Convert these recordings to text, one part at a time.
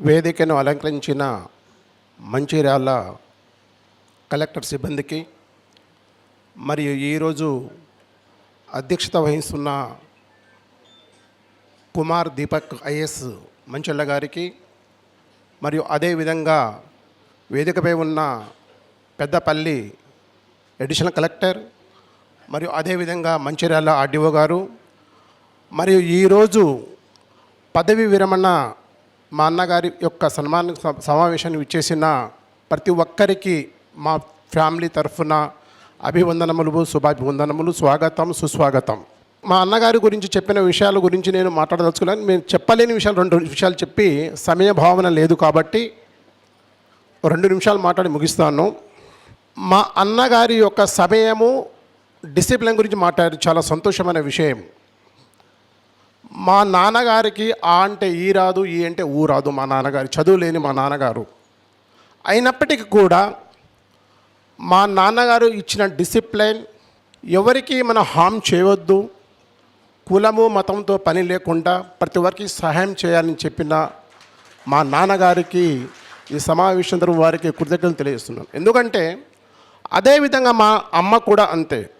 వేదికను అలంకరించిన మంచిర్యాల కలెక్టర్ సిబ్బందికి మరియు ఈరోజు అధ్యక్షత వహిస్తున్న కుమార్ దీపక్ ఐఎస్ మంచెల్ల గారికి మరియు అదేవిధంగా వేదికపై ఉన్న పెద్దపల్లి అడిషనల్ కలెక్టర్ మరియు అదేవిధంగా మంచిర్యాల ఆర్డీఓ గారు మరియు ఈరోజు పదవి విరమణ మా అన్నగారి యొక్క సన్మాన స- సమావేశాన్ని ఇచ్చేసిన ప్రతి ఒక్కరికి మా ఫ్యామిలీ తరఫున అభివందనములు శుభాభివందనములు స్వాగతం సుస్వాగతం. మా అన్నగారి గురించి చెప్పిన విషయాల గురించి నేను మాట్లాడదలుచుకున్నాను. నేను చెప్పలేని విషయాలు రెండు విషయాలు చెప్పి సమయ భావన లేదు కాబట్టి రెండు నిమిషాలు మాట్లాడి ముగిస్తాను. మా అన్నగారి యొక్క సమయము డిసిప్లిన్ గురించి మాట్లాడారు చాలా సంతోషమైన విషయం. మా నాన్నగారికి ఆ అంటే ఈ రాదు ఈ అంటే ఊ రాదు మా నాన్నగారు చదువు లేని మా నాన్నగారు. అయినప్పటికీ కూడా మా నాన్నగారు ఇచ్చిన డిసిప్లైన్ ఎవరికి మనం హామ్ చేయవద్దు. కులము మతంతో పని లేకుండా ప్రతి ఒక్కరికి సహాయం చేయాలని చెప్పిన మా నాన్నగారికి ఈ సమావేశం తరపు వారికి కృతజ్ఞతలు తెలియజేస్తున్నాను. ఎందుకంటే అదేవిధంగా మా అమ్మ కూడా అంతే.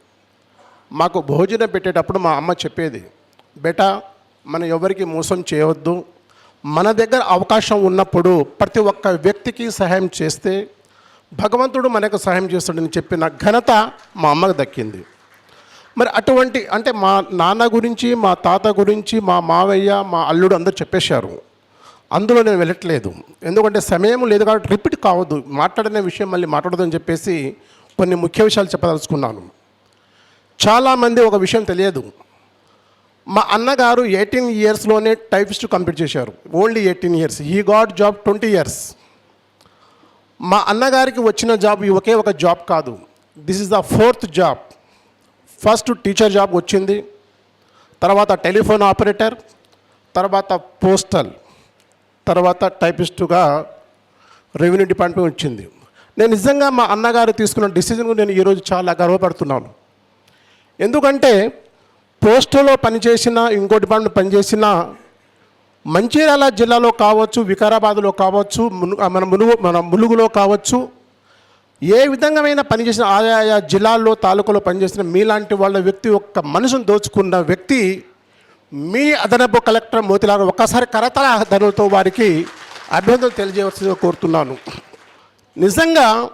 మాకు భోజనం పెట్టేటప్పుడు మా అమ్మ చెప్పేది బేటా మనం ఎవరికి మోసం చేయవద్దు. మన దగ్గర అవకాశం ఉన్నప్పుడు ప్రతి ఒక్క వ్యక్తికి సహాయం చేస్తే భగవంతుడు మనకు సహాయం చేస్తాడని చెప్పిన ఘనత మా అమ్మకు దక్కింది. మరి అటువంటి అంటే మా నాన్న గురించి మా తాత గురించి మా మావయ్య మా అల్లుడు అందరూ చెప్పేశారు. అందులో నేను వెళ్ళట్లేదు. ఎందుకంటే సమయం లేదు కాబట్టి రిపీట్ కావద్దు. మాట్లాడిన విషయం మళ్ళీ మాట్లాడదని చెప్పేసి కొన్ని ముఖ్య విషయాలు చెప్పదలుచుకున్నాను. చాలామంది ఒక విషయం తెలియదు. మా అన్నగారు ఎయిటీన్ ఇయర్స్లోనే టైపిస్ట్ కంప్లీట్ చేశారు. Only eighteen years. He got job twenty years. మా అన్నగారికి వచ్చిన జాబ్ ఈ ఒకే ఒక జాబ్ కాదు. This is the fourth job first teacher job వచ్చింది. తర్వాత టెలిఫోన్ ఆపరేటర్ తర్వాత పోస్టల్ తర్వాత టైపిస్టుగా రెవెన్యూ డిపార్ట్మెంట్ వచ్చింది. నేను నిజంగా మా అన్నగారు తీసుకున్న డిసిజన్ నేను ఈరోజు చాలా గర్వపడుతున్నాను. ఎందుకంటే పోస్టులో పనిచేసిన ఇంకో డిపార్ట్మెంట్ పనిచేసిన మంచిర్యాల జిల్లాలో కావచ్చు వికారాబాద్లో కావచ్చు మును- మన మునుగు మన ములుగులో కావచ్చు ఏ విధంగామైన పనిచేసిన ఆయా జిల్లాల్లో తాలూకాలో పనిచేసిన మీలాంటి వాళ్ళ వ్యక్తి ఒక్క మనసును దోచుకున్న వ్యక్తి మీ అదనపు కలెక్టర్ మోతిలాగా ఒక్కసారి కరతల ధనులతో వారికి అభ్యర్థులు తెలియజేయవలసిందిగా కోరుతున్నాను. నిజంగా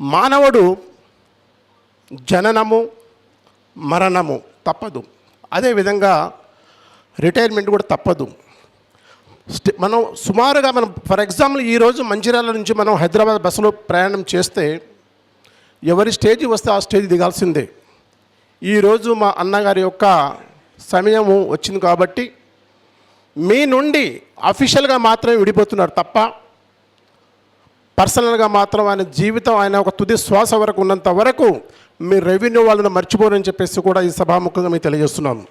మానవుడు జననము మరణము తప్పదు. అదేవిధంగా రిటైర్మెంట్ కూడా తప్పదు. స్టే మనం సుమారుగా మనం ఫర్ ఎగ్జాంపుల్ ఈరోజు మంచిర్యాల నుంచి మనం హైదరాబాద్ బస్సులో ప్రయాణం చేస్తే ఎవరి స్టేజ్ వస్తే ఆ స్టేజ్ దిగాల్సిందే. ఈరోజు మా అన్నగారి యొక్క సమయము వచ్చింది కాబట్టి మీ నుండి అఫీషియల్గా మాత్రమే విడిపోతున్నారు తప్ప పర్సనల్గా మాత్రం ఆయన జీవితం ఆయన ఒక తుది శ్వాస వరకు ఉన్నంత వరకు మీ రెవెన్యూ వాళ్ళని మర్చిపోరని చెప్పేసి కూడా ఈ సభాముఖంగా మీకు తెలియజేస్తున్నాను.